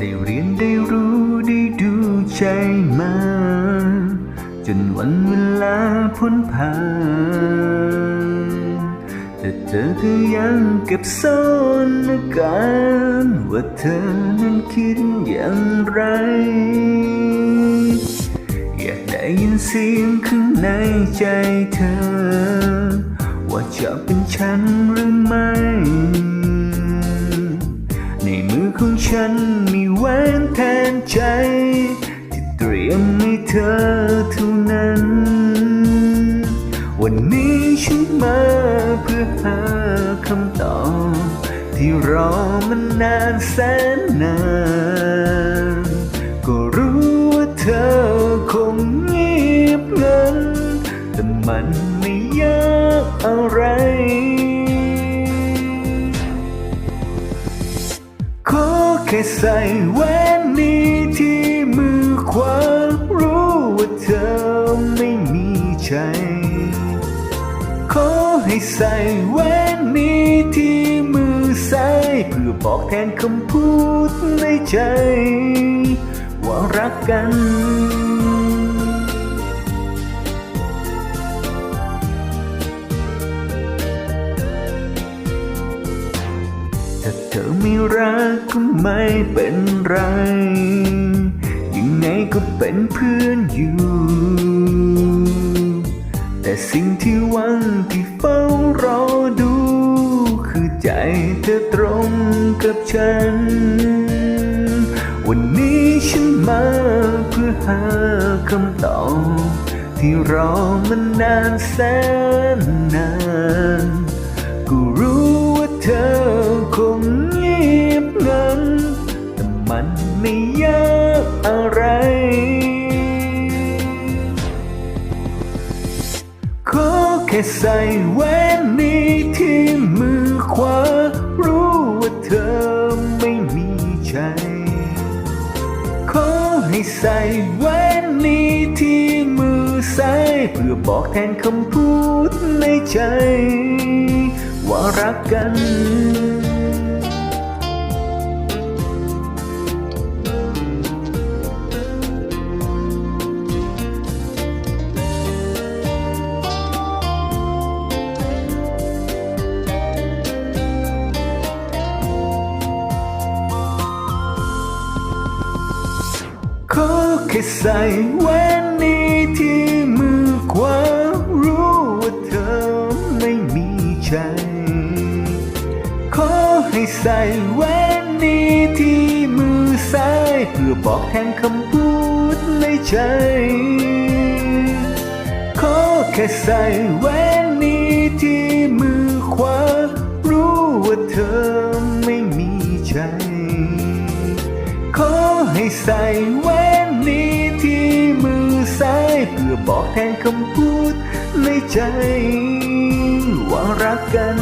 ได้เรียนได้รู้ได้ดูใจมา จนวันเวลาพ้นผ่านแต่เธอก็ยังเก็บซ่อนอาการว่าเธอนั้นคิดอย่างไร อยากได้ยินเสียงข้างในใจเธอ ว่าจะเป็นฉันหรือไม่ มือของฉันมีแหวนแทนใจ ที่เตรียมให้เธอเท่านั้น วันนี้ฉันมาเพื่อหาคำตอบ ที่รอมันนานแสนนาน ก็รู้ว่าเธอคงเงียบเงันแต่มัน แค่ใส่แหวนนี้ที่มือขวารู้ว่าเธอไม่มีใจ ขอให้ใส่แหวนนี้ที่มือซ้ายเพื่อบอกแทนคำพูดในใจ ว่ารักกัน ไม่รักก็ไม่เป็นไร ยังไงก็เป็นเพื่อนอยู่ แต่สิ่งที่หวังที่เฝ้ารอดู คือใจเธอตรงกับฉัน วันนี้ฉันมาเพื่อหาคำตอบที่รอมันนานแสนนา ค่ใส่แหวนนี้ที่มือขวา รู้ว่าเธอไม่มีใจ ขอให้ใส่แหวนนี้ที่มือซ้ายเพื่อบอกแทนคำพูดในใจ ว่ารักกัน อแค่ใส่แหวนนี้ที่มือขวารู้ว่าเธอไม่มีใจ ขอให้ใส่แหวนนี้ที่มือซ้าย เพื่อบอกแทนคำพูดในใจ ขอแค่ใส่แหวนนี้ที่มือขวารู้ว่าเธอไม่มีใจ ขอให้ใส่แวนนี้ที่มือซ้ายเพื่อบอกแทนคำพูดในใจว่ารักกัน